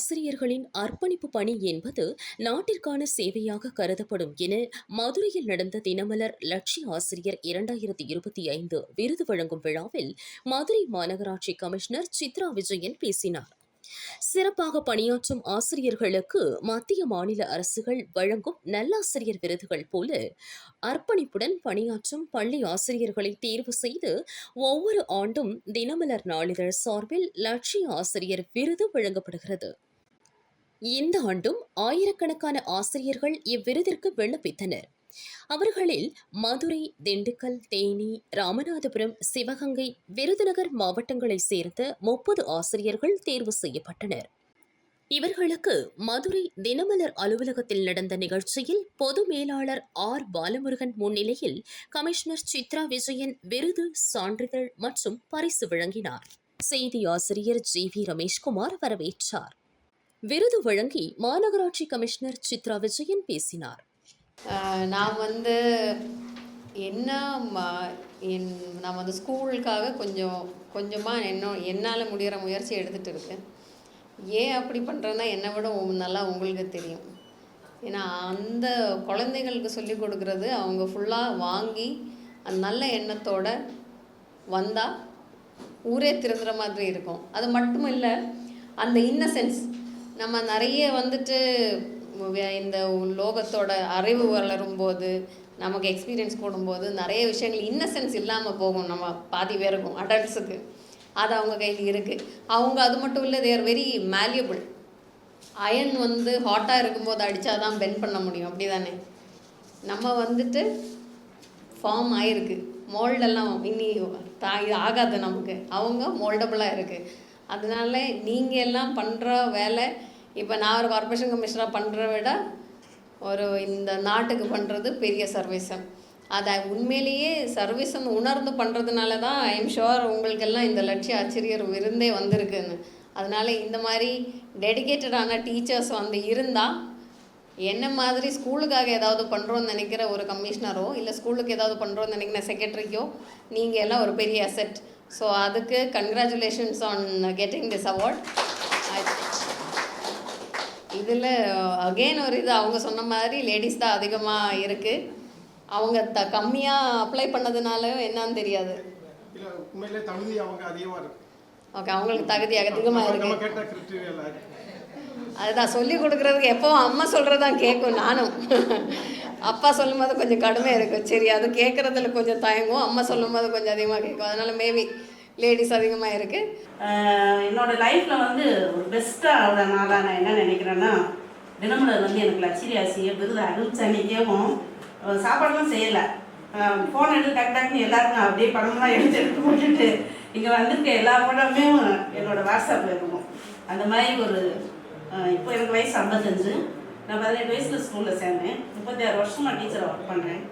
ஆசிரியர்களின் அர்ப்பணிப்பு பணி என்பது நாட்டிற்கான சேவையாக கருதப்படும் என மதுரையில் நடந்த தினமலர் லட்சிய ஆசிரியர் இரண்டாயிரத்தி இருபத்தி ஐந்து விருது வழங்கும் விழாவில் மதுரை மாநகராட்சி கமிஷனர் சித்ரா விஜயன் பேசினார். சிறப்பாக பணியாற்றும் ஆசிரியர்களுக்கு மத்திய மாநில அரசுகள் வழங்கும் நல்லாசிரியர் விருதுகள் போல அர்ப்பணிப்புடன் பணியாற்றும் பள்ளி ஆசிரியர்களை தேர்வு செய்து ஒவ்வொரு ஆண்டும் தினமலர் நாளிதழ் சார்பில் லட்சிய ஆசிரியர் விருது வழங்கப்படுகிறது. இந்த ஆண்டும் ஆயிரக்கணக்கான ஆசிரியர்கள் இவ்விருதிற்கு விண்ணப்பித்தனர். அவர்களில் மதுரை திண்டுக்கல் தேனி ராமநாதபுரம் சிவகங்கை விருதுநகர் மாவட்டங்களைச் சேர்ந்த முப்பது ஆசிரியர்கள் தேர்வு செய்யப்பட்டனர். இவர்களுக்கு மதுரை தினமலர் அலுவலகத்தில் நடந்த நிகழ்ச்சியில் பொது மேலாளர் ஆர். பாலமுருகன் முன்னிலையில் கமிஷனர் சித்ரா விஜயன் விருது சான்றிதழ் மற்றும் பரிசு வழங்கினார். செய்தி ஆசிரியர் ஜி. வி. ரமேஷ்குமார் வரவேற்றார். விருது வழங்கி மாநகராட்சி கமிஷனர் சித்ரா விஜயன் பேசினார். நான் வந்து என்ன ம- என் நான் வந்து ஸ்கூலுக்காக கொஞ்சம் கொஞ்சமாக என்ன என்னால் முடிகிற முயற்சி எடுத்துகிட்டு இருக்கேன். ஏன் அப்படி பண்ணுறேன்னா என்னை விட நல்லா உங்களுக்கு தெரியும். ஏன்னா அந்த குழந்தைகளுக்கு சொல்லி கொடுக்குறது அவங்க ஃபுல்லாக வாங்கி அந்த நல்ல எண்ணத்தோட வந்தால் ஊரே திறந்துற மாதிரி இருக்கும். அது மட்டும் இல்லை அந்த இன்னசென்ஸ் நம்ம நிறைய வந்துட்டு வே- இந்த லோகத்தோட அறிவு வளரும் போது நமக்கு எக்ஸ்பீரியன்ஸ் கூடும்போது நிறைய விஷயங்கள் இன்னசென்ஸ் இல்லாமல் போகும். நம்ம பாதி பேருக்கும் அடல்ட்ஸுக்கு அது அவங்க கையில் இருக்குது அவங்க அது மட்டும் இல்லை தேர் வெரி மேல்யூபிள் அயன் வந்து ஹாட்டாக இருக்கும்போது அடித்தா தான் பெண்ட் பண்ண முடியும். அப்படி தானே நம்ம வந்துட்டு ஃபார்ம் ஆயிருக்கு. மோல்டெல்லாம் இனி தா இது ஆகாது நமக்கு. அவங்க மோல்டபுளாக இருக்குது அதனால நீங்கள் எல்லாம் பண்ணுற வேலை இப்போ நான் ஒரு கார்ப்பரேஷன் கமிஷனராக பண்ணுற விட ஒரு இந்த நாட்டுக்கு பண்ணுறது பெரிய சர்வீஸன் அதை உண்மையிலேயே சர்வீஸ்ன்னு உணர்ந்து பண்ணுறதுனால தான் ஐஎம் ஷுவர் உங்களுக்கெல்லாம் இந்த லட்சிய ஆச்சரியர் விருந்தே வந்திருக்குன்னு. அதனால் இந்த மாதிரி டெடிகேட்டடான டீச்சர்ஸ் வந்து இருந்தால் என்ன மாதிரி ஸ்கூலுக்காக ஏதாவது பண்ணுறோன்னு நினைக்கிற ஒரு கமிஷனரோ இல்லை ஸ்கூலுக்கு ஏதாவது பண்ணுறோன்னு நினைக்கிற செக்ரட்டரிக்கோ நீங்கள் எல்லாம் ஒரு பெரிய அசெட் ஸோ அதுக்கு congratulations on getting this award இதில் அகெயின் ஒரு இது அவங்க சொன்ன மாதிரி லேடிஸ் தான் அதிகமாக இருக்குது அவங்க த கம்மியாக அப்ளை பண்ணதுனால என்னன்னு தெரியாது. ஓகே அவங்களுக்கு தகுதி அதிகமாக இருக்கு. அதுதான் சொல்லி கொடுக்குறதுக்கு எப்போவும் அம்மா சொல்கிறதான் கேட்கும் நானும். அப்பா சொல்லும்போது கொஞ்சம் கடுமையாக இருக்கும் சரி அது கேட்குறதுல கொஞ்சம் தயங்கும் அம்மா சொல்லும்போது கொஞ்சம் அதிகமாக கேட்கும். அதனால மேபி லேடிஸ் அதிகமாக இருக்குது என்னோட லைஃப்பில் வந்து ஒரு பெஸ்ட்டாக நாளாக நான் என்ன நினைக்கிறேன்னா தினமலர் வந்து எனக்கு லட்சரி ஆசியை விருது அறிவிச்ச அன்னைக்கேவும் சாப்பாடுலாம் செய்யலை. ஃபோன் எடுத்து டக் டக்னு எல்லாருக்கும் அப்படியே படம்லாம் எடுத்து எடுத்து போட்டுட்டு இங்கே வந்திருக்க எல்லா படமே என்னோடய வாட்ஸ்அப்பில் இருக்கும். அந்த மாதிரி ஒரு இப்போ எனக்கு வயசு ஐம்பத்தஞ்சு. நான் பதினெட்டு வயசில் ஸ்கூலில் சேர்ந்தேன். முப்பத்தாறு வருஷமாக டீச்சரை ஒர்க் பண்ணுறேன்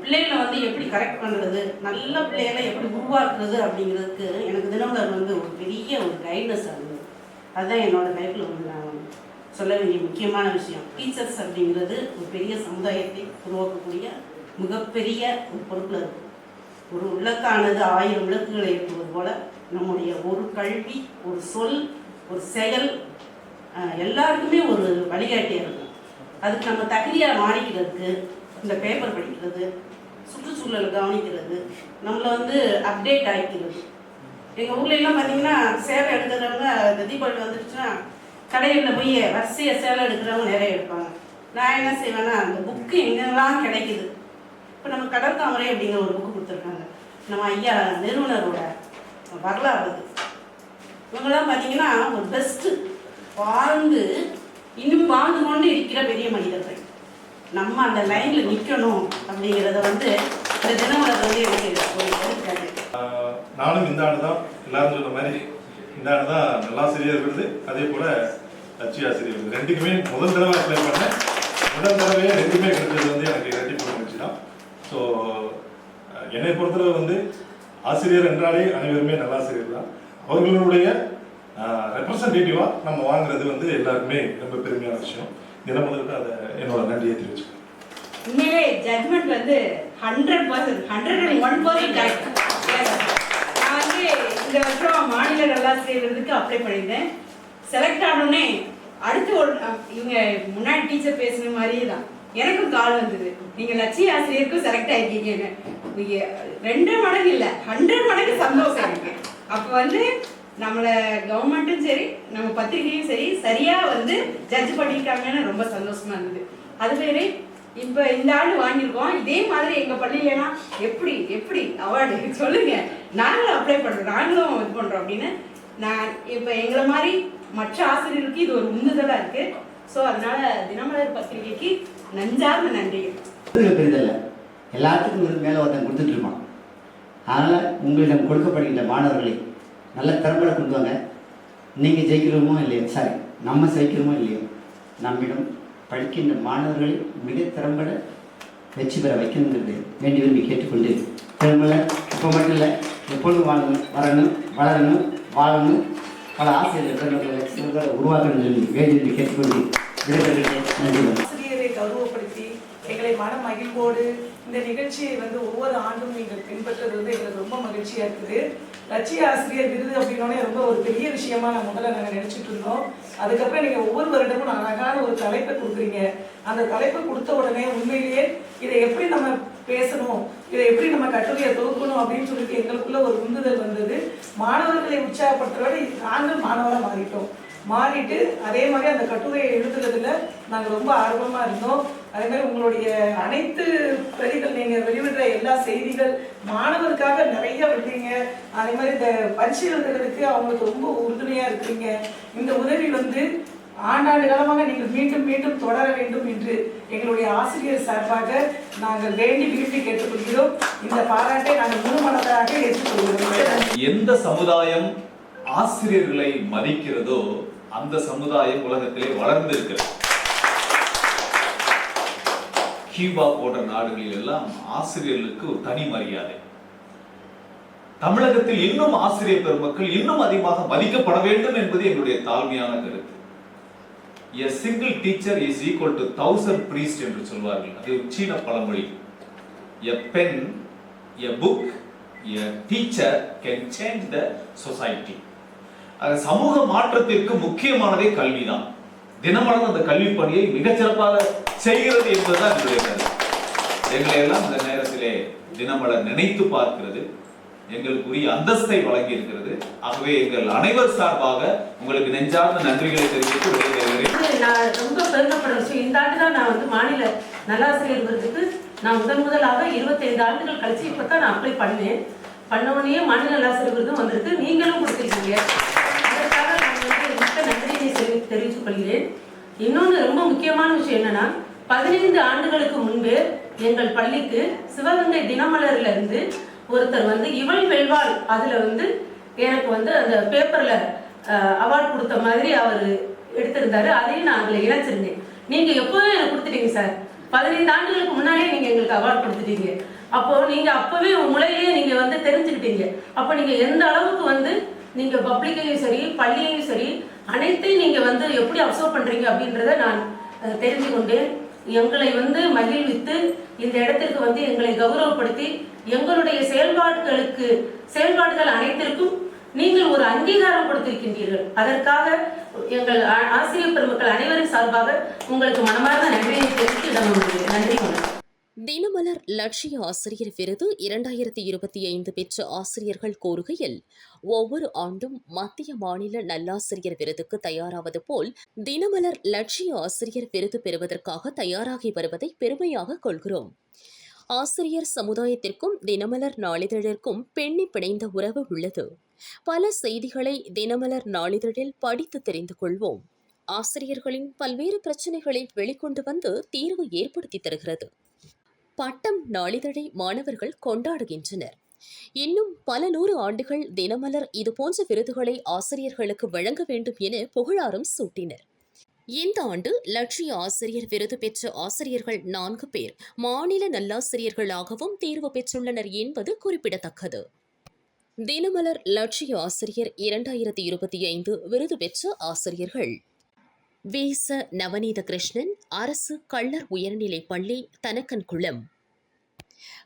பிள்ளைகளை வந்து எப்படி கரெக்ட் பண்ணுறது நல்ல பிள்ளைகளை எப்படி உருவாக்குறது அப்படிங்கிறதுக்கு எனக்கு தினமலர் வந்து ஒரு பெரிய ஒரு கைட்னஸ் ஆகுது அதுதான் என்னோட லைஃப்பில் வந்து நான் சொல்ல வேண்டிய முக்கியமான விஷயம். டீச்சர்ஸ் அப்படிங்கிறது ஒரு பெரிய சமுதாயத்தை உருவாக்கக்கூடிய மிகப்பெரிய ஒரு பொறுப்பில் இருக்கும் ஒரு விளக்கானது ஆயிரம் விளக்குகளை ஏற்றுவது போல நம்முடைய ஒரு கல்வி ஒரு சொல் ஒரு செயல் எல்லாருக்குமே ஒரு வழிகாட்டியாக இருக்கும். அதுக்கு நம்ம தகுதியாக மாறிக்கிறதுக்கு இந்த பேப்பர் படிக்கிறது சுற்றுச்சூழலை கவனிக்கிறது நம்மளை வந்து அப்டேட் ஆகிக்கிறது எங்கள் ஊர்ல எல்லாம் பார்த்தீங்கன்னா சேலை எடுக்கிறவங்க இந்த தீபாவளி வந்துடுச்சுன்னா கடைகளில் போய் வரிசையாக சேலை எடுக்கிறவங்க நிறைய எடுப்பாங்க நான் என்ன செய்வேன்னா அந்த புக்கு எங்கெல்லாம் கிடைக்குது? இப்போ நம்ம கடற்காமரை அப்படிங்கிற ஒரு புக்கு கொடுத்துருக்காங்க. நம்ம ஐயா நிறுவனரோட வரலாறு அது. இவங்கெல்லாம் பார்த்தீங்கன்னா ஒரு பெஸ்ட்டு வாழ்ந்து இன்னும் வாழ்ந்து கொண்டு இருக்கிற பெரிய மனிதர்கள். நம்ம அந்த லைனில் நிற்கணும் அப்படிங்கிறத வந்து இந்த தினமலர் வந்து எனக்கு ஒரு நானும் இந்த ஆண்டு தான் எல்லாரும் சொன்ன மாதிரி இந்த ஆண்டு தான் நல்லாசிரியர் விருது. அதே போல லட்சி ஆசிரியர் விருது. ரெண்டுக்குமே முதல் தடவை அப்ளை பண்ணேன். முதல் தடவையே ரெண்டுமே கிடைச்சது வந்து எனக்கு இரட்டிப்பு மகிழ்ச்சி தான். ஸோ என்னை பொறுத்தளவு வந்து ஆசிரியர் என்றாலே அனைவருமே நல்லாசிரியர் தான். அவர்களுடைய ரெப்ரசன்டேட்டிவாக நம்ம வாங்குறது வந்து எல்லாருக்குமே ரொம்ப பெருமையான விஷயம். தினமலருக்கு அதை என்னோட நன்றியை தெரிவிச்சுக்கிறேன். உண்மையிலே ஜட்மெண்ட் வந்து hundred percent hundred and one percent correct நான் வந்து இந்த வருஷம் மாநில நல்லாசிரியர் செய்யறதுக்கு அப்ளை பண்ணியிருந்தேன். செலக்ட் ஆனோடனே அடுத்து ஒரு இவங்க முன்னாடி டீச்சர் பேசுன மாதிரியே தான். எனக்கும் கால் வந்தது. நீங்க லட்சிய ஆசிரியருக்கும் செலக்ட் ஆயிருக்கீங்கன்னு. ரெண்டு மடங்கு இல்லை ஹண்ட்ரட் மடங்கு சந்தோஷம் இருக்கு அப்போ வந்து நம்மளை கவர்மெண்ட்டும் சரி நம்ம பத்திரிகையும் சரி சரியா வந்து ஜட்ஜ் பண்ணியிருக்காங்கன்னு ரொம்ப சந்தோஷமா இருந்தது. அது வேறு இப்போ இந்த ஆண்டு வாங்கியிருக்கோம். இதே மாதிரி எங்க பள்ளியிலலாம் எப்படி எப்படி? அவார்டு சொல்லுங்க. நாங்களும் அப்ளை பண்றோம். நாங்களும் இது பண்றோம் அப்படின்னு நான் இப்போ எங்களை மாதிரி மற்ற ஆசிரியர்களுக்கு இது ஒரு உந்துதலா இருக்கு. ஸோ அதனால தினமலர் பத்திரிகைக்கு நஞ்சார்ந்த நன்றி. பெரிதல்ல எல்லாத்துக்கும் விருது மேலே ஒருத்தன் கொடுத்துட்டு இருப்பான். அதனால் உங்களிடம் கொடுக்கப்படுகின்ற மாணவர்களை நல்ல திறம்பட கொண்டு வாங்க. நீங்கள் ஜெயிக்கிறோமோ இல்லையோ சாரி நம்ம ஜெயிக்கிறோமோ இல்லையோ நம்மிடம் படிக்கின்ற மாணவர்களை மிக திறம்பட வெற்றி பெற வைக்கணுங்கிறது வேண்டி விரும்பி கேட்டுக்கொண்டு திறம்பட இப்போ மட்டும் இல்லை எப்பொழுதும் வாழணும் வரணும் வளரணும் வாழணும். பல ஆசிரியர்கள் உருவாக்கணும் சொல்லி வேண்டி விரும்பி கேட்டுக்கொண்டு விடைபெறுகிறேன். நன்றி எங்களை மன மகிழ்வோடு இந்த நிகழ்ச்சியை வந்து ஒவ்வொரு ஆண்டும் நீங்கள் பின்பற்றுறது வந்து எங்களுக்கு ரொம்ப மகிழ்ச்சியா இருக்குது. லட்சிய ஆசிரியர் விருது அப்படின்னோடனே ரொம்ப ஒரு பெரிய விஷயமா நான் முதல்ல நாங்கள் நினைச்சிட்டு இருந்தோம். அதுக்கப்புறம் நீங்க ஒவ்வொரு வருடமும் அழகான ஒரு தலைப்பை கொடுக்குறீங்க. அந்த தலைப்பை கொடுத்த உடனே உண்மையிலேயே இதை எப்படி நம்ம பேசணும் இதை எப்படி நம்ம கட்டுரையை தொகுக்கணும் அப்படின்னு சொல்லிட்டு எங்களுக்குள்ள ஒரு உந்துதல் வந்தது. மாணவர்களை உற்சாகப்படுத்துறத நாங்கள் மாணவராக மாறிட்டோம். மாறிட்டு அதே மாதிரி அந்த கட்டுரையை எழுதுறதுல நாங்கள் ரொம்ப ஆர்வமாக இருந்தோம். அதே மாதிரி உங்களுடைய அனைத்து பிரதிகள் நீங்கள் வெளிவிடுற எல்லா செய்திகள் மாணவருக்காக நிறைய விடுறீங்க அதே மாதிரி இந்த பரிசு எழுதுறதுக்கு அவங்களுக்கு ரொம்ப உறுதுணையாக இருக்கிறீங்க. இந்த உதவி வந்து ஆண்டாண்டு காலமாக நீங்கள் மீண்டும் மீண்டும் தொடர வேண்டும் என்று எங்களுடைய ஆசிரியர் சார்பாக நாங்கள் வேண்டி விரும்பி கேட்டுக்கொள்கிறோம். இந்த பாராட்டை நாங்கள் முழுமனதாக ஏற்றுக்கொள்கிறோம். எந்த சமுதாயம் ஆசிரியர்களை மதிக்கிறதோ அந்த சமுதாயம் உலகத்திலே வளர்ந்திருக்கிறது. கியூபா போன்ற நாடுகளில் எல்லாம் ஆசிரியர்களுக்கு ஒரு தனி மரியாதை. தமிழகத்தில் இன்னும் ஆசிரியர் பெருமக்கள் இன்னும் அதிகமாக மதிக்கப்பட வேண்டும் என்பது எங்களுடைய தாழ்மையான கருத்து. A single teacher is equal to thousand priest என்று சொல்வார்கள். அது ஒரு சீன பழமொழி. A pen a book a teacher can change the society அது சமூக மாற்றத்திற்கு முக்கியமானதே கல்விதான். தினமலர் அந்த கல்வி பணியை மிகச்சிறப்பாக செய்கிறது என்பதுதான் என்னுடைய கருத்து. எங்களை எல்லாம் இந்த நேரத்திலே தினமலர் நினைத்து பார்க்கிறது. எங்களுக்குரிய அந்தஸ்தை வழங்கி இருக்கிறது ஆகவே எங்கள் அனைவர் சார்பாக உங்களுக்கு நெஞ்சார்ந்த நன்றிகளை தெரிவித்து விடைபெறுகிறேன். நான் ரொம்ப பெருமைப்படுற விஷயம் இந்த ஆண்டு தான் நான் வந்து மாநில நல்லாசிரியர் விருதுக்கு நான் முதன் முதலாக இருபத்தைந்து ஆண்டுகள் கழிச்சு இப்போ தான் நான் அப்ளை பண்ணேன். பண்ண உடனே மாநில நல்லாசிரியர் விருதும் வந்திருக்கு. நீங்களும் கொடுத்துருக்கீங்க அதற்காக நான் வந்து மிக்க நன்றியை தெரிவி தெரிவித்துக் கொள்கிறேன் இன்னொன்று ரொம்ப முக்கியமான விஷயம் என்னன்னா பதினைந்து ஆண்டுகளுக்கு முன்பு எங்கள் பள்ளிக்கு சிவகங்கை தினமலர்ல இருந்து ஒருத்தர் வந்து இவள் வெல்வாள் அதுல வந்து எனக்கு வந்து அந்த பேப்பர்ல அவார்ட் கொடுத்த மாதிரி அவர் எடுத்திருந்தாரு அதையும் நான் அதில் இணைச்சிருந்தேன். நீங்க எப்போவே எனக்கு கொடுத்துட்டீங்க சார். பதினைந்து ஆண்டுகளுக்கு முன்னாலே நீங்க எங்களுக்கு அவார்ட் கொடுத்துட்டீங்க. அப்போ நீங்க அப்பவே முளையிலேயே நீங்க வந்து தெரிஞ்சுக்கிட்டீங்க. அப்போ நீங்க எந்த அளவுக்கு வந்து நீங்க பப்ளிக்கையும் சரி பள்ளியையும் சரி அனைத்தையும் நீங்க வந்து எப்படி அப்சர்வ் பண்றீங்க அப்படின்றத நான் தெரிஞ்சு கொண்டேன் எங்களை வந்து மகிழ்வித்து இந்த இடத்திற்கு வந்து எங்களை கௌரவப்படுத்தி எங்களுடைய செயல்பாடுகளுக்கு செயல்பாடுகள் அனைத்திற்கும் நீங்கள் ஒரு அங்கீகாரம் கொடுத்திருக்கின்றீர்கள். அதற்காக எங்கள் ஆசிரியர் பெருமக்கள் அனைவரின் சார்பாக உங்களுக்கு மனமார்ந்த நன்றியை தெரிவித்து இடம் நன்றி வணக்கம் தினமலர் லட்சிய ஆசிரியர் விருது இரண்டாயிரத்தி இருபத்தி ஐந்து பெற்ற ஆசிரியர்கள் கூறுகையில் ஒவ்வொரு ஆண்டும் மத்திய மாநில நல்லாசிரியர் விருதுக்கு தயாராவது போல் தினமலர் லட்சிய ஆசிரியர் விருது பெறுவதற்காக தயாராகி வருவதை பெருமையாக கொள்கிறோம். ஆசிரியர் சமுதாயத்திற்கும் தினமலர் நாளிதழிற்கும் பெண்ணி பிணைந்த உறவு உள்ளது. பல செய்திகளை தினமலர் நாளிதழில் படித்து தெரிந்து கொள்வோம். ஆசிரியர்களின் பல்வேறு பிரச்சனைகளை வெளிக்கொண்டு வந்து தீர்வு ஏற்படுத்தி தருகிறது. பட்டம் நாளிதழை மாணவர்கள் கொண்டாடுகின்றனர். இன்னும் பல நூறு ஆண்டுகள் தினமலர் இதுபோன்ற விருதுகளை ஆசிரியர்களுக்கு வழங்க வேண்டும் என புகழாரம் சூட்டினர். இந்த ஆண்டு லட்சிய ஆசிரியர் விருது பெற்ற ஆசிரியர்கள் நான்கு பேர் மாநில நல்லாசிரியர்களாகவும் தேர்வு பெற்றுள்ளனர் என்பது குறிப்பிடத்தக்கது. தினமலர் லட்சிய ஆசிரியர் இரண்டாயிரத்தி இருபத்தி ஐந்து விருது பெற்ற ஆசிரியர்கள் வேச நவநீத கிருஷ்ணன் அரசு கள்ளர் உயர்நிலைப் பள்ளி தனக்கன்குளம்.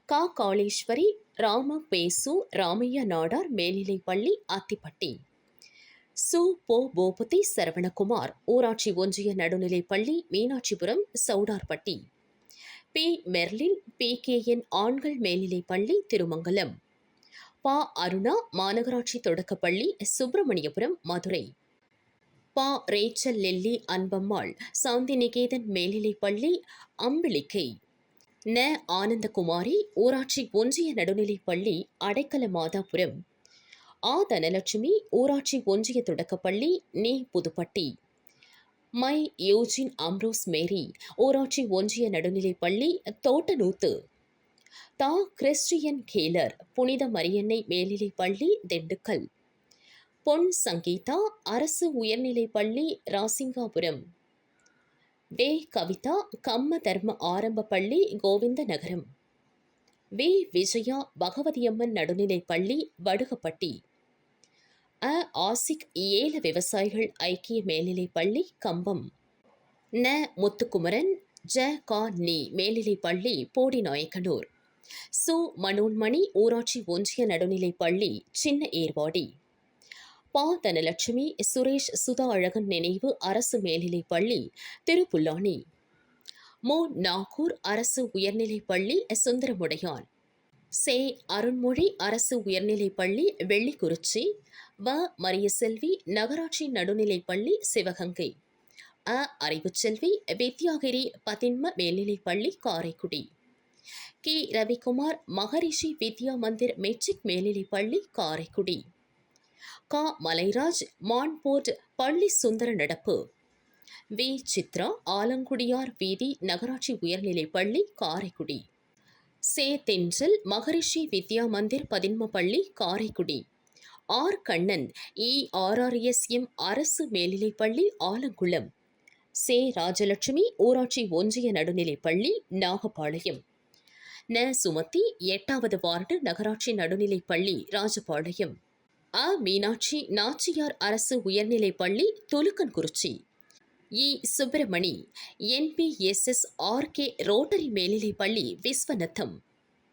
கா. காளேஸ்வரி ராம பேசு ராமையா நாடார் மேல்நிலைப் பள்ளி அத்திப்பட்டி சு. போ. போபதி சரவணகுமார் ஊராட்சி ஒன்றிய நடுநிலைப்பள்ளி Meenakshipuram Chavudarpatti. P. Merlin P. K. N ஆண்கள் மேல்நிலைப்பள்ளி திருமங்கலம். பா. அருணா மாநகராட்சி தொடக்கப்பள்ளி சுப்பிரமணியபுரம் மதுரை. பா ரேச்சல் லெல்லி அன்பம்மாள் சாந்தி நிகேதன் மேல்நிலைப்பள்ளி அம்பிளிக்கை. ந ஆனந்தகுமாரி ஊராட்சி ஒன்றிய நடுநிலைப்பள்ளி அடைக்கல மாதாபுரம். ஆ தனலட்சுமி ஊராட்சி ஒன்றிய தொடக்கப்பள்ளி நீ புதுப்பட்டி. மை யோஜின் அம்ரோஸ் மேரி ஊராட்சி ஒன்றிய நடுநிலைப்பள்ளி தோட்டநூத்து. தா கிறிஸ்டியன் கேலர் புனித மரியன்னை மேல்நிலைப்பள்ளி திண்டுக்கல். பொன் சங்கீதா அரசு உயர்நிலைப்பள்ளி ராசிங்காபுரம். வே. கவிதா கம்ம தர்ம ஆரம்ப பள்ளி கோவிந்த நகரம் வி. விஜயா பகவதியம்மன் நடுநிலைப்பள்ளி வடுகப்பட்டி. அ. ஆசிக் ஏல விவசாயிகள் ஐக்கிய மேல்நிலைப்பள்ளி கம்பம். ந. முத்துக்குமரன் ஜ. கா. நீ மேல்நிலைப்பள்ளி போடிநாயக்கனூர். சு. மனோன்மணி ஊராட்சி ஒன்றிய நடுநிலைப்பள்ளி சின்ன ஏர்வாடி. பா தனலட்சுமி சுரேஷ் சுதா அழகன் நினைவு அரசு மேல்நிலைப்பள்ளி திருப்புல்லானி மோ. நாகூர் அரசு உயர்நிலைப்பள்ளி சுந்தரமுடையான். சே. அருண்மொழி அரசு உயர்நிலைப்பள்ளி வெள்ளிக்குறிச்சி. வ. மரியசெல்வி நகராட்சி நடுநிலைப்பள்ளி சிவகங்கை. அ. அறிவுச்செல்வி வித்யாகிரி பதின்ம மேல்நிலைப்பள்ளி காரைக்குடி. கே. ரவிக்குமார் மகரிஷி வித்யா மந்திர் மெட்ரிக் மேல்நிலைப்பள்ளி காரைக்குடி. கா. மலைராஜ் மான்போர்ட் பள்ளி சுந்தர நடப்பு. வி. சித்ரா ஆலங்குடியார் வீதி நகராட்சி உயர்நிலைப்பள்ளி காரைக்குடி. சே. தென்றல் மகரிஷி வித்யா மந்திர் பதின்மப்பள்ளி காரைக்குடி. ஆர். கண்ணன் இ. ஆர்ஆர்எஸ்எம் அரசு மேல்நிலைப்பள்ளி ஆலங்குளம். சே. ராஜலட்சுமி ஊராட்சி ஒன்றிய நடுநிலைப்பள்ளி நாகப்பாளையம். ந. சுமதி எட்டாவது வார்டு நகராட்சி நடுநிலைப்பள்ளி ராஜபாளையம். அ. மீனாட்சி நாச்சியார் அரசு உயர்நிலைப் பள்ளி தொலுக்கன்குறிச்சி. இ. சுப்பிரமணி என்பிஎஸ்எஸ் ஆர்கே ரோட்டரி மேல்நிலைப் பள்ளி விஸ்வநத்தம்.